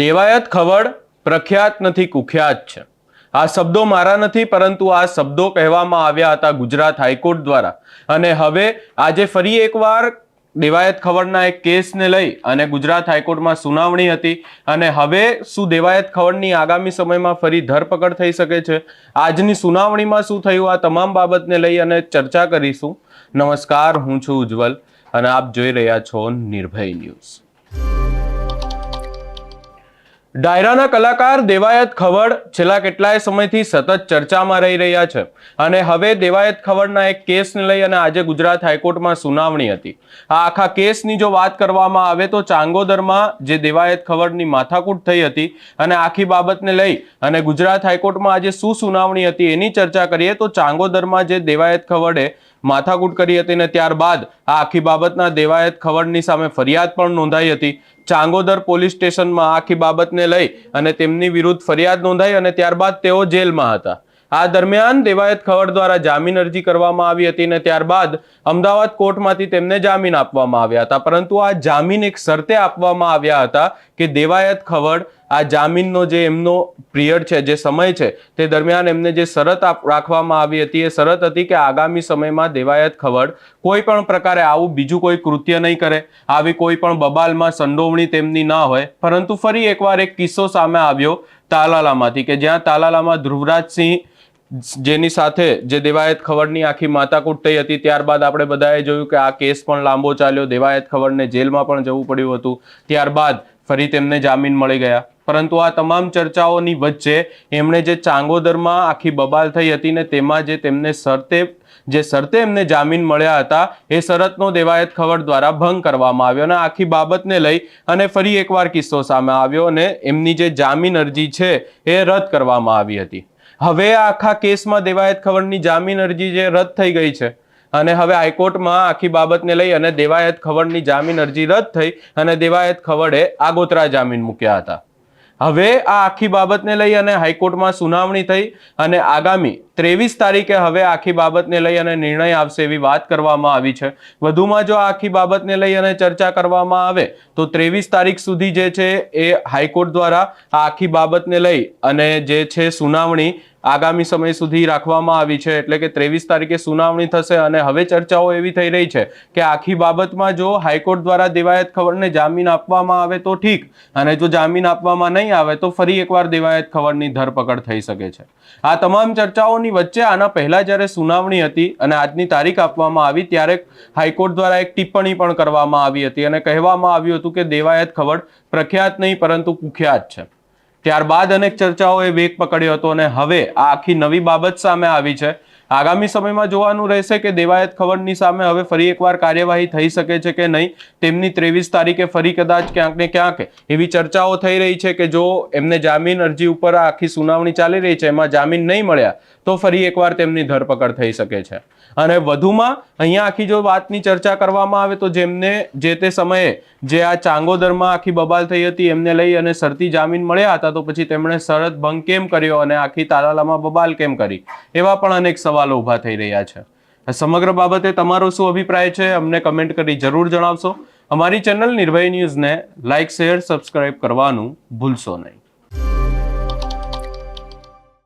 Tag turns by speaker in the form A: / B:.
A: દેવાયત ખવડ પ્રખ્યાત નથી, કુખ્યાત છે. આ શબ્દો મારા નથી, પરંતુ આ શબ્દો કહેવામાં આવ્યા હતા ગુજરાત હાઈકોર્ટ દ્વારા. અને હવે આજે ફરી એકવાર દેવાયત ખવડના એક કેસને લઈ અને ગુજરાત હાઈકોર્ટમાં સુનાવણી હતી અને હવે શું દેવાયત ખવડની આગામી સમયમાં ફરી ધરપકડ થઈ શકે છે? આજની સુનાવણીમાં શું થયું? આ તમામ બાબતને લઈ અને ચર્ચા કરીશું. નમસ્કાર, હું છું ઉજ્જવલ અને આપ જોઈ રહ્યા છો નિર્ભય ન્યૂઝ. ડાયરાના કલાકાર દેવાયત ખવડ છેલ્લા કેટલાય સમયથી સતત ચર્ચામાં રહી રહ્યા છે અને હવે દેવાયત ખવડના એક કેસને લઈ અને આજે ગુજરાત હાઈકોર્ટમાં સુનાવણી હતી. આ આખા કેસની જો વાત કરવામાં આવે તો ચાંગોદરમાં જે દેવાયત ખવડની માથાકૂટ થઈ હતી અને આખી બાબતને લઈ અને ગુજરાત હાઈકોર્ટમાં આજે શું સુનાવણી હતી એની ચર્ચા કરીએ તો ચાંગોદરમાં જે દેવાયત ખવડે માથાકૂટ કરી હતી ને ત્યારબાદ આ આખી બાબતના દેવાયત ખવડની સામે ફરિયાદ પણ નોંધાઈ હતી. ચાંગોદર પોલીસ સ્ટેશનમાં આખી બાબતને લઈ અને તેમની વિરુદ્ધ ફરિયાદ નોંધાઈ અને ત્યારબાદ તેઓ જેલમાં હતા. આ દરમિયાન દેવાયત ખવડ દ્વારા જામીન અરજી કરવામાં આવી હતી અને ત્યારબાદ અમદાવાદ કોર્ટમાંથી તેમને જામીન આપવામાં આવ્યા હતા. પરંતુ આ જામીન એક શરતે આપવામાં આવ્યા હતા કે દેવાયત ખવડ આ જામીનનો જે એમનો પિરિયડ છે, જે સમય છે, તે દરમિયાન એમને જે શરત રાખવામાં આવી હતી, એ શરત હતી કે આગામી સમયમાં દેવાયત ખવડ કોઈ પણ પ્રકારે આવું બીજું કોઈ કૃત્ય નહીં કરે, આવી કોઈ પણ બબાલમાં સંડોવણી તેમની ના હોય. પરંતુ ફરી એકવાર એક કિસ્સો સામે આવ્યો તાલાલામાંથી કે જ્યાં તાલાલામાં ધ્રુવરાજસિંહ જેની સાથે જે દેવાયત ખવડની આખી માતાકૂટ થઈ હતી, ત્યારબાદ આપણે બધાએ જોયું કે આ કેસ પણ લાંબો ચાલ્યો. દેવાયત ખવડને જેલમાં પણ જવું પડ્યું હતું. ત્યારબાદ ફરી તેમને જામીન મળી ગયા. પરંતુ આ તમામ ચર્ચાઓની વચ્ચે એમણે જે ચાંગોદરમાં આખી બબાલ થઈ હતી ને તેમાં જે તેમને શરતે, જે શરતે એમને જામીન મળ્યા હતા, એ શરતનો દેવાયત ખવડ દ્વારા ભંગ કરવામાં આવ્યો અને આખી બાબતને લઈ અને ફરી એકવાર કિસ્સો સામે આવ્યો અને એમની જે જામીન અરજી છે એ રદ કરવામાં આવી હતી. હવે આખા કેસમાં દેવાયત ખવડની જામીન અરજી જે રદ થઈ ગઈ છે. અને હવે હાઈકોર્ટમાં આખી બાબતને લઈ અને દેવાયત ખવડની જામીન અરજી રદ થઈ અને દેવાયત ખવડે આગોતરા જામીન મૂક્યા હતા. હવે આ આખી બાબતને લઈ અને હાઈકોર્ટમાં સુનાવણી થઈ અને આગામી ત્રેવીસ તારીખે હવે આખી બાબતને લઈ અને નિર્ણય આવશે એવી વાત કરવામાં આવી છે. વધુમાં જો આખી બાબતને લઈ અને ચર્ચા કરવામાં આવે, તો ત્રેવીસ તારીખ સુધી જે છે એ હાઈકોર્ટ દ્વારા આખી બાબતને લઈ અને જે છે સુનાવણી આગામી સમય સુધી રાખવામાં આવી છે. એટલે કે ત્રેવીસ તારીખે સુનાવણી થશે અને હવે ચર્ચાઓ એવી થઈ રહી છે કે આખી બાબતમાં જો હાઈકોર્ટ દ્વારા દેવાયત ખવડને જામીન આપવામાં આવે તો ઠીક, અને જો જામીન આપવામાં નહીં આવે તો ફરી એકવાર દેવાયત ખબરની ધરપકડ થઈ શકે છે. આ તમામ ચર્ચાઓની વચ્ચે આના પહેલા જ્યારે સુનાવણી હતી અને આજની તારીખ આપવામાં આવી, ત્યારે હાઈકોર્ટ દ્વારા એક ટિપ્પણી પણ કરવામાં આવી હતી અને કહેવામાં આવ્યું હતું કે દેવાયત ખવડ પ્રખ્યાત નહીં, પરંતુ કુખ્યાત છે. ત્યારબાદ અનેક ચર્ચાઓએ વેગ પકડ્યો હતો અને હવે આ આખી નવી બાબત સામે આવી છે. આગામી સમયમાં જોવાનું રહેશે કે દેવાયત ખવડની સામે હવે ફરી એકવાર કાર્યવાહી થઈ શકે છે કે નહીં? તેમની ત્રેવીસ તારીખે ફરી કદાચ ક્યાંક ને ક્યાંક એવી ચર્ચાઓ થઈ રહી છે કે જો એમને જામીન અરજી ઉપર આખી સુનાવણી ચાલી રહી છે, એમાં જામીન નહીં મળ્યા, તો ફરી એકવાર તેમની ધરપકડ થઈ શકે છે. અને વધુમાં અહીંયા આખી જો વાતની ચર્ચા કરવામાં આવે તો જેમને જે તે સમયે જે આ ચાંગોદરમાં આખી બબાલ થઈ હતી એમને લઈ અને શરતી જામીન મળ્યા હતા, તો પછી તેમણે શરત ભંગ કેમ કર્યો અને આખી તાલાલામાં બબાલ કેમ કરી? એવા પણ અનેક સવાલો ઊભા થઈ રહ્યા છે. સમગ્ર બાબતે તમારો શું અભિપ્રાય છે? અમને કમેન્ટ કરી જરૂર જણાવશો. અમારી ચેનલ નિર્ભય ન્યૂઝને લાઇક શેર સબસ્ક્રાઇબ કરવાનું ભૂલશો નહીં.